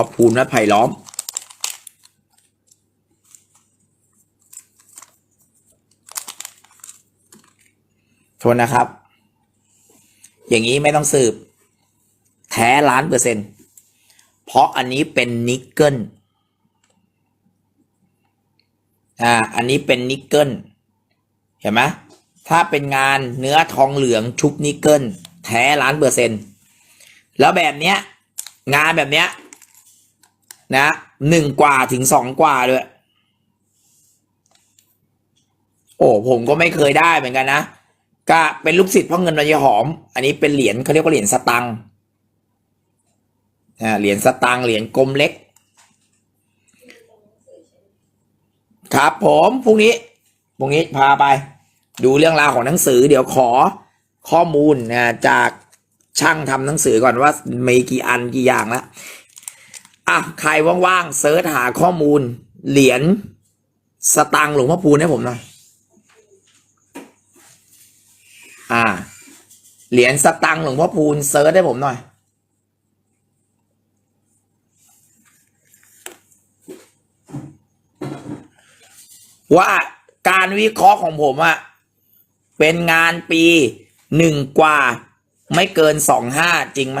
พ่อพูนวัดไผ่ล้อม โทษนะครับ อย่างนี้ไม่ต้องสืบ แท้ล้านเปอร์เซ็นต์เพราะอันนี้เป็นนิกเกิลอ่า อันนี้เป็นนิกเกิล เห็นไหมถ้าเป็นงานเนื้อทองเหลืองชุบนิกเกิล แท้ล้านเปอร์เซ็นต์แล้วแบบเนี้ย งานแบบเนี้ย นะหนึ่งกว่าถึงสองกว่าด้วยโอ้ผมก็ไม่เคยได้เหมือนกันนะก็เป็นลูกศิษย์พ่อเงินวันยหอม อันนี้เป็นเหรียญเขาเรียกว่าเหรียญสตังค์อ่าเหรียญสตังค์เหรียญกลมเล็ก ครับผมพรุ่งนี้พรุ่งนี้พาไป ดูเรื่องราวของหนังสือ เดี๋ยวขอข้อมูลนะจากช่างทำหนังสือก่อนว่ามีกี่อันกี่อย่างแล้ว อะใครว่างๆเซิร์ชหาข้อมูล เหรียญสตังหลวงพ่อพูนให้ผมหน่อยอ่า เหรียญสตังหลวงพ่อพูนเซิร์ชให้ผมหน่อยว่าการวิเคราะห์ของผมอะเป็นงานปีหนึ่งกว่าไม่เกินสองห้าจริงไหม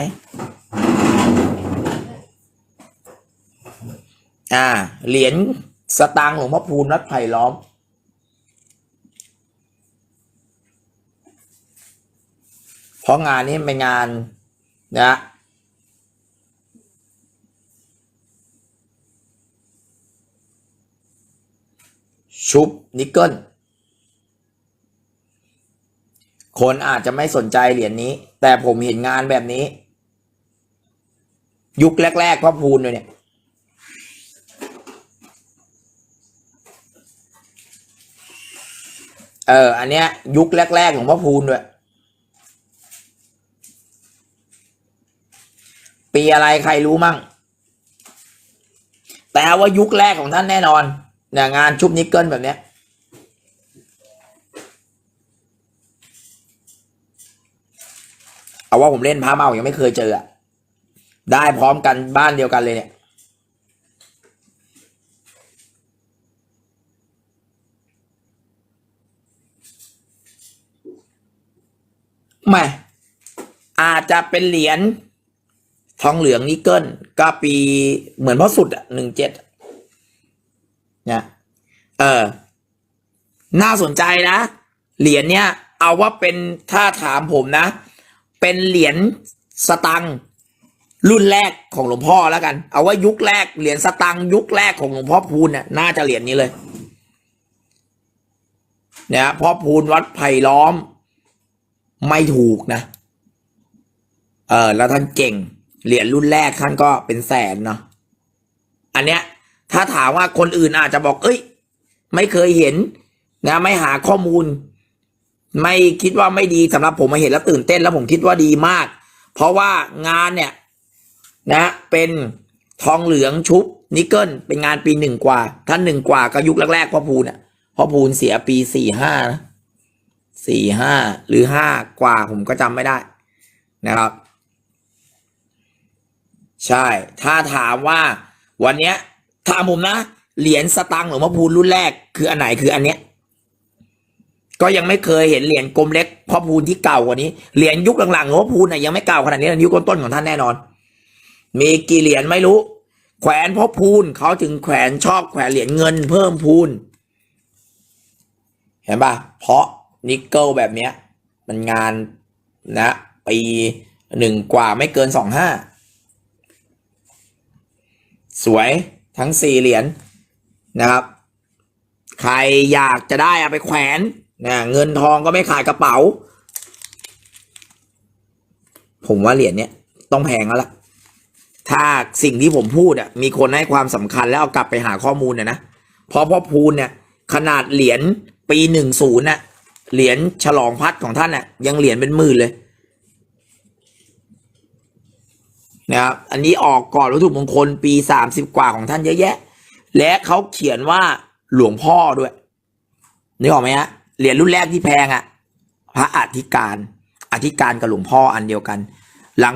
อ่า เหรียญสตางค์หลวงพ่อพูนวัดไผ่ล้อม เพราะงานนี้เป็นงานนะชุบนิกเกิล คนอาจจะไม่สนใจเหรียญนี้ แต่ผมเห็นงานแบบนี้ ยุคแรกๆพ่อพูนเลยเนี่ย เออ อันเนี้ย ยุคแรกๆของพ่อพูนด้วย ปีอะไรใครรู้มั่ง แต่ว่ายุคแรกของท่านแน่นอนเนี่ยงานชุบนิกเกิลแบบเนี้ยเอาว่าผมเล่นพาเมายังไม่เคยเจออะได้พร้อมกันบ้านเดียวกันเลยเนี่ย ไม่อาจจะเป็นเหรียญทองเหลืองนิกเกิลก็ปีเหมือนพ่อสุดอะหนึ่งเจ็ดเนี่ยเออ น่าสนใจนะ เหรียญเนี้ยเอาว่าเป็นถ้าถามผมนะ เป็นเหรียญสตังรุ่นแรกของหลวงพ่อแล้วกัน เอาว่ายุคแรกเหรียญสตังยุคแรกของหลวงพ่อพูนเนี่ยน่าจะเหรียญนี้เลยเนี่ยพ่อพูนวัดไผ่ล้อม ไม่ถูกนะ เออแล้วท่านเก่ง เหรียญรุ่นแรกท่านก็เป็นแสนเนาะอันเนี้ย ถ้าถามว่าคนอื่นอาจจะบอก เอ้ย ไม่เคยเห็น นะ ไม่หาข้อมูล ไม่คิดว่าไม่ดีสำหรับผมมาเห็นแล้วตื่นเต้นแล้วผมคิดว่าดีมาก เพราะว่างานเนี่ย นะ เป็นทองเหลืองชุบนิกเกิลเป็นงานปีหนึ่งกว่า ท่านหนึ่งกว่าก็ยุคแรกๆพ่อพูนอะพ่อพูนเสียปีสี่ห้านะ สี่ห้าหรือห้ากว่าผมก็จำไม่ได้นะครับ ใช่ ถ้าถามว่าวันเนี้ยถามผมนะ เหรียญสตังค์หลวงพ่อพูนรุ่นแรก คืออันไหนคืออันเนี้ย ก็ยังไม่เคยเห็นเหรียญกลมเล็กพ่อพูนที่เก่ากว่านี้ เหรียญยุคหลังๆหลวงพ่อพูนน่ะยังไม่เก่าขนาดนี้นะยุคต้นๆของท่านแน่นอน มีกี่เหรียญไม่รู้ แขวนพ่อพูนเขาถึงแขวนชอบแขวนเหรียญเงินเพิ่มพูน เห็นปะเพราะ นิกเกิลแบบเนี้ย มันงานนะ ปีหนึ่งกว่าไม่เกินสองห้าสวยทั้งสี่เหรียญนะครับ ใครอยากจะได้เอาไปแขวนนะเงินทองก็ไม่ขายกระเป๋า ผมว่าเหรียญเนี้ยต้องแพงแล้วล่ะ ถ้าสิ่งที่ผมพูดอะมีคนให้ความสำคัญแล้วเอากลับไปหาข้อมูลเนี่ยนะเพราะพ่อพูนเนี่ยขนาดเหรียญปีหนึ่งศูนย์น่ะ เหรียญฉลองพัดของท่านน่ะ ยังเหรียญเป็นหมื่นเลยนะครับอันนี้ออกก่อนวัตถุมงคลปีสามสิบกว่าของท่านเยอะแยะ และเขาเขียนว่าหลวงพ่อด้วยนึกออกไหมฮะเหรียญรุ่นแรกที่แพงอะ พระอธิการอธิการกับหลวงพ่ออันเดียวกัน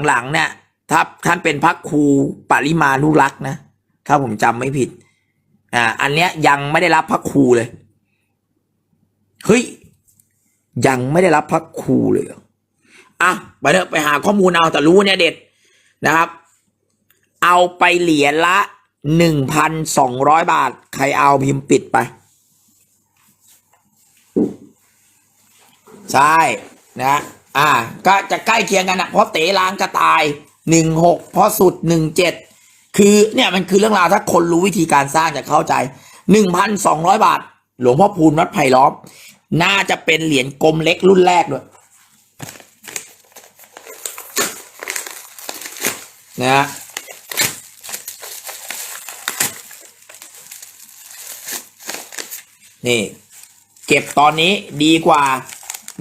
หลังๆเนี่ยถ้าท่านเป็นพระครูปริมานุรักษ์นะถ้าผมจำไม่ผิดอ่าอันเนี้ยยังไม่ได้รับพระครูเลยเฮ้ย ยังไม่ได้รับพระครูเลยเหรออะไปเถอะไปหาข้อมูลเอาแต่รู้เนี่ยเด็ดนะครับ เอาไปเหรียญละหนึ่งพันสองร้อยบาท ใครเอาพิมพ์ปิดไป ใช่นะอ่า ก็จะใกล้เคียงกันนะเพราะเต๋ล้างกระตายหนึ่งหกเพราะสุดหนึ่งเจ็ดคือเนี่ยมันคือเรื่องราวถ้าคนรู้วิธีการสร้างจะเข้าใจหนึ่งพันสองร้อยบาท หลวงพ่อพูนวัดไผ่ล้อม น่าจะเป็นเหรียญกลมเล็กรุ่นแรกด้วยนะฮะนี่ เก็บตอนนี้ดีกว่า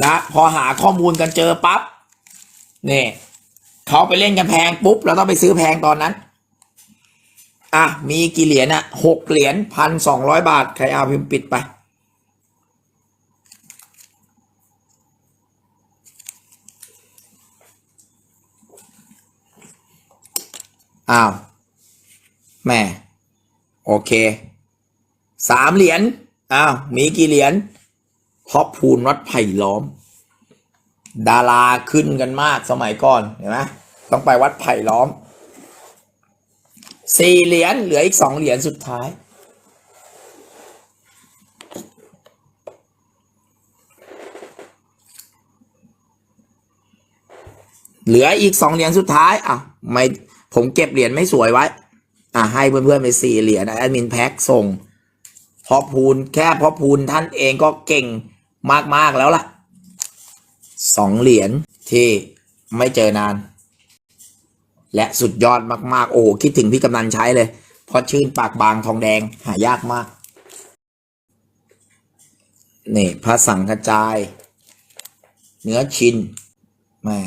นะ พอหาข้อมูลกันเจอปั๊บนี่เขาไปเล่นกันแพงปุ๊บ เราต้องไปซื้อแพงตอนนั้น อะ มีกี่เหรียญอะหกเหรียญพันสองร้อยบาท ใครเอาพิมพ์ปิดไป อ้าว แม่ โอเค สามเหรียญ อ้าว มีกี่เหรียญพ่อพูนวัดไผ่ล้อม ดาราขึ้นกันมากสมัยก่อน เห็นไหมต้องไปวัดไผ่ล้อม สี่เหรียญ เหลืออีกสองเหรียญสุดท้ายเหลืออีกสองเหรียญสุดท้าย อะ ไม่ ผมเก็บเหรียญไม่สวยไว้ อะให้เพื่อนๆไปสี่เหรียญนะแอดมินแพ็กส่งพอพูนแค่พอพูนท่านเองก็เก่งมากๆแล้วล่ะสองเหรียญที่ไม่เจอนาน และสุดยอดมากๆ โอ้คิดถึงพี่กำนันใช้เลย เพราะชื่นปากบางทองแดงหายากมาก นี่พระสังฆจาย เนื้อชินแม่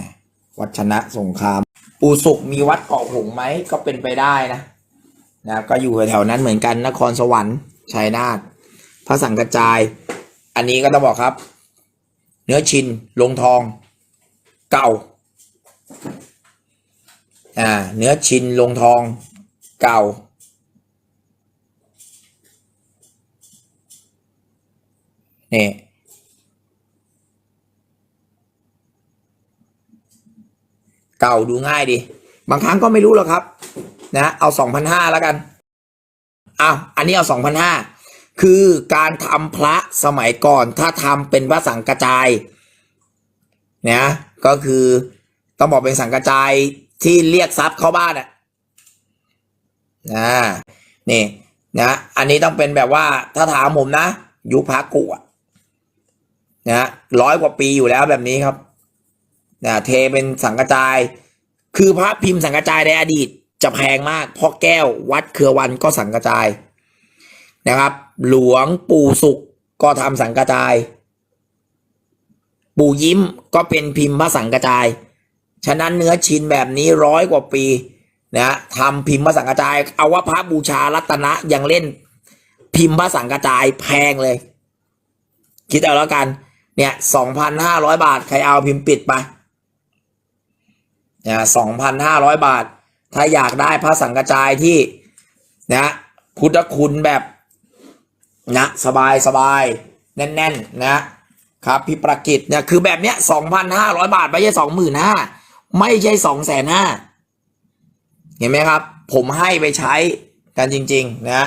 วัชนะสงคราม ปูสุกมีวัดเกาะหงไหมก็เป็นไปได้นะนะก็อยู่แถวนั้นเหมือนกันนครสวรรค์ชัยนาทพระสังฆจาย อันนี้ก็ต้องบอกครับ เนื้อชินลงทอง เก่าอ่าเนื้อชินลงทอง เก่าเนี่ย เก่าดูง่ายดี บางครั้งก็ไม่รู้หรอกครับ นะเอาสองพันห้าแล้วกันอ้าวอันนี้เอาสองพันห้าคือการทำพระสมัยก่อนถ้าทำเป็นพระสังกระจายนะก็คือต้องบอกเป็นสังกระจายที่เรียกทรัพย์เข้าบ้านอะนะนี่นะอันนี้ต้องเป็นแบบว่าถ้าถามผมนะ ยุคพระกุอะนะร้อยกว่าปีอยู่แล้วแบบนี้ครับ นะเทเป็นสังกระจาย คือพระพิมพ์สังกระจายในอดีตจะแพงมากเพราะแก้ววัดเครือวันก็สังกระจายนะครับ หลวงปู่สุขก็ทำสังกระจาย ปู่ยิ้มก็เป็นพิมพ์พระสังกระจาย ฉะนั้นเนื้อชินแบบนี้ร้อยกว่าปีนะทำพิมพ์พระสังกระจาย เอาว่าพระบูชารัตนะยังเล่นพิมพ์พระสังกระจายแพงเลย คิดเอาแล้วกัน เนี่ยสองพันห้าร้อยบาท ใครเอาพิมพ์ปิดไป นี่ยสองพันห้าร้อยบาท ถ้าอยากได้พระสังกจายที่นะพุทธคุณแบบนะสบายสบายแน่นๆนะครับพี่ประกิตเนี่ยคือแบบเนี้ยสองพันห้าร้อยบาทไม่ใช่สองหมื่นห้าไม่ใช่สองแสนห้าเห็นไหมครับ ผมให้ไปใช้กันจริง ๆ นะ